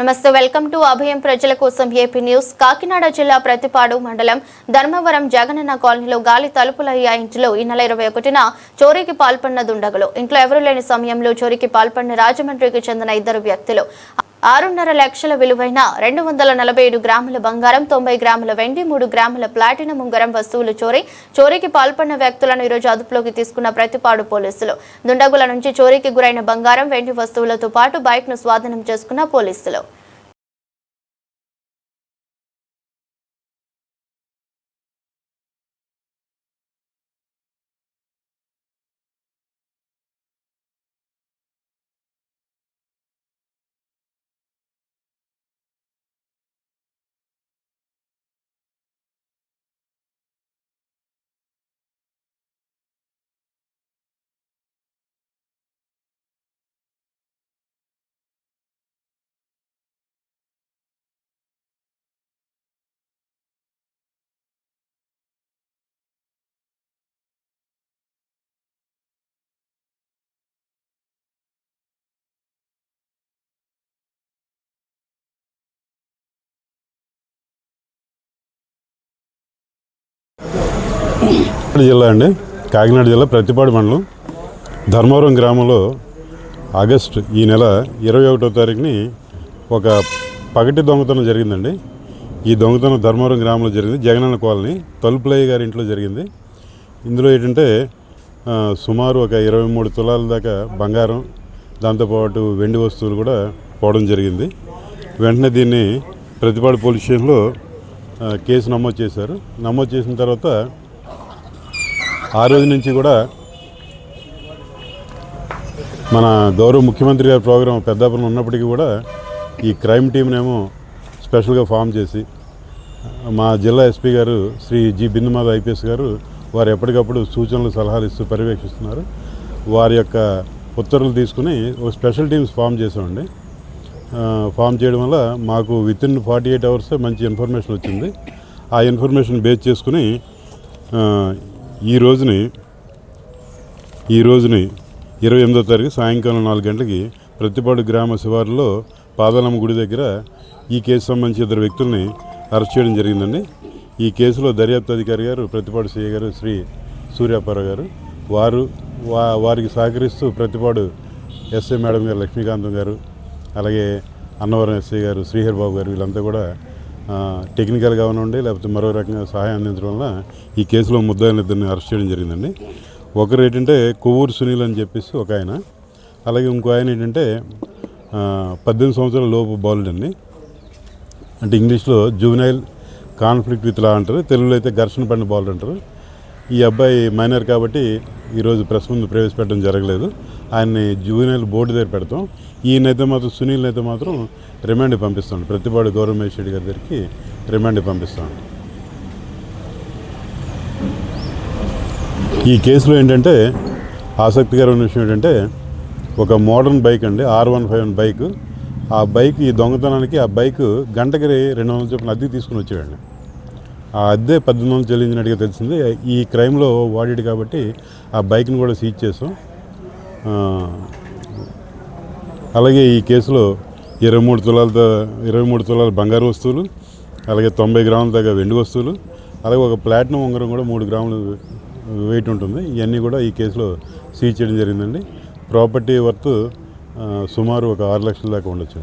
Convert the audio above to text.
నమస్తే welcome to అభయం ప్రజల కోసం ఏపీ న్యూస్. కాకినాడ జిల్లా ప్రతిపాడు మండలం ధర్మవరం జగనన్న కాలనీలో గాలి తలుపులయ్య ఇంట్లో ఈ నెల ఇరవై ఒకటిన చోరీకి పాల్పడిన దుండగులు. ఇంట్లో ఎవరూ లేని సమయంలో చోరీకి పాల్పడిన రాజమండ్రికి చెందిన ఇద్దరు వ్యక్తులు. ఆరున్నర లక్షల విలువైన రెండు వందల నలభై ఏడు గ్రాముల బంగారం తొంభై గ్రాముల వెండి మూడు గ్రాముల ప్లాటినం ఉంగరం వస్తువులు చోరీ చోరీకి పాల్పడిన వ్యక్తులను ఈరోజు అదుపులోకి తీసుకున్న ప్రతిపాడు పోలీసులు. దుండగుల నుంచి చోరీకి గురైన బంగారం వెండి వస్తువులతో పాటు బైక్ను స్వాధీనం చేసుకున్న పోలీసులు. జిల్లా అండి. కాకినాడ జిల్లా ప్రతిపాడు మండలం. ధర్మవరం గ్రామంలో ఆగస్టు ఈ నెల ఇరవై ఒకటో తారీఖుని ఒక పగటి దొంగతనం జరిగిందండి. ఈ దొంగతనం ధర్మవరం గ్రామంలో జరిగింది. జగనన్న కాలనీ తలుపులయ్య గారి ఇంట్లో జరిగింది. ఇందులో ఏంటంటే సుమారు ఒక ఇరవై మూడు తులాల దాకా బంగారం దాంతోపాటు వెండి వస్తువులు కూడా పోవడం జరిగింది. వెంటనే దీన్ని ప్రతిపాడు పోలీస్ స్టేషన్లో కేసు నమోదు చేశారు. నమోదు చేసిన తర్వాత ఆ రోజు నుంచి కూడా మన గౌరవ ముఖ్యమంత్రి గారి ప్రోగ్రాం పెద్దాపురం ఉన్నప్పటికీ కూడా ఈ క్రైమ్ టీంనేమో స్పెషల్గా ఫామ్ చేసి మా జిల్లా ఎస్పీ గారు శ్రీ జి బిందుమాధ ఐపీఎస్ గారు వారు ఎప్పటికప్పుడు సూచనలు సలహాలు ఇస్తూ పర్యవేక్షిస్తున్నారు. వారి యొక్క ఉత్తర్వులు తీసుకుని ఒక స్పెషల్ టీమ్స్ ఫామ్ చేసామండి ఫామ్ చేయడం వల్ల మాకు with in forty eight hours మంచి ఇన్ఫర్మేషన్ వచ్చింది. ఆ ఇన్ఫర్మేషన్ బేస్ చేసుకుని ఈ రోజుని ఈ రోజుని ఇరవై ఎనిమిదో తారీఖు సాయంకాలం నాలుగు గంటలకి ప్రతిపాడు గ్రామ శివారులో పాదాలమ్మ గుడి దగ్గర ఈ కేసు సంబంధించి ఇద్దరు వ్యక్తుల్ని అరెస్ట్ చేయడం జరిగిందండి. ఈ కేసులో దర్యాప్తు అధికారి గారు ప్రతిపాడు సిఐ గారు శ్రీ సూర్యాపారావు గారు వారు వా వారికి సహకరిస్తూ ప్రతిపాడు ఎస్ఐ మేడం గారు లక్ష్మీకాంతం గారు అలాగే అన్నవరం ఎస్ఐ గారు శ్రీహర్ బాబు గారు వీళ్ళంతా కూడా టెక్నికల్ టెక్నికల్గా ఉండి లేకపోతే మరో రకంగా సహాయం అందించడం వల్ల ఈ కేసులో ముద్దాయిలను ఇద్దరిని అరెస్ట్ చేయడం జరిగిందండి. ఒకరు ఏంటంటే కొవ్వూరు సునీల్ అని చెప్పేసి ఒక ఆయన అలాగే ఇంకో ఆయన ఏంటంటే పద్దెనిమిది సంవత్సరాల లోపు బాలుడు అండి. అంటే ఇంగ్లీష్లో జూనైల్ కాన్ఫ్లిక్ట్ విత్ లా అంటారు తెలుగులో అయితే ఘర్షణ పడిన బాలుడు అంటారు. ఈ అబ్బాయి మైనర్ కాబట్టి ఈరోజు ప్రెస్ ముందు ప్రవేశపెట్టడం జరగలేదు. ఆయన్ని జూనియర్ బోర్డు దగ్గర పెడతాం. ఈయనైతే మాత్రం సునీల్ అయితే మాత్రం రిమాండ్ పంపిస్తాం ప్రతిపాడు గౌరవ మేజిస్ట్రేట్ గారి దగ్గరికి రిమాండ్ పంపిస్తాం ఈ కేసులో ఏంటంటే ఆసక్తికరమైన విషయం ఏంటంటే ఒక మోడర్న్ బైక్ అండి R one five one bike. ఆ బైక్ ఈ దొంగతనానికి ఆ బైక్ గంటకి రెండు వందల చొప్పున అద్దెకి తీసుకుని వచ్చేవాడిని. ఆ అద్దె పద్దెనిమిది వందలు చెల్లించినట్టుగా తెలిసింది. ఈ క్రైమ్లో వాడాడు కాబట్టి ఆ బైక్ని కూడా సీజ్ చేసాం అలాగే ఈ కేసులో ఇరవై మూడు తులాలతో ఇరవై మూడు తులాల బంగారు వస్తువులు అలాగే తొంభై గ్రాముల దాకా వెండి వస్తువులు అలాగే ఒక ప్లాటినం ఉంగరం కూడా మూడు గ్రాములు వెయిట్ ఉంటుంది. ఇవన్నీ కూడా ఈ కేసులో సీజ్ చేయడం జరిగిందండి. ప్రాపర్టీ వర్త్ సుమారు ఒక ఆరు లక్షల దాకా ఉండొచ్చు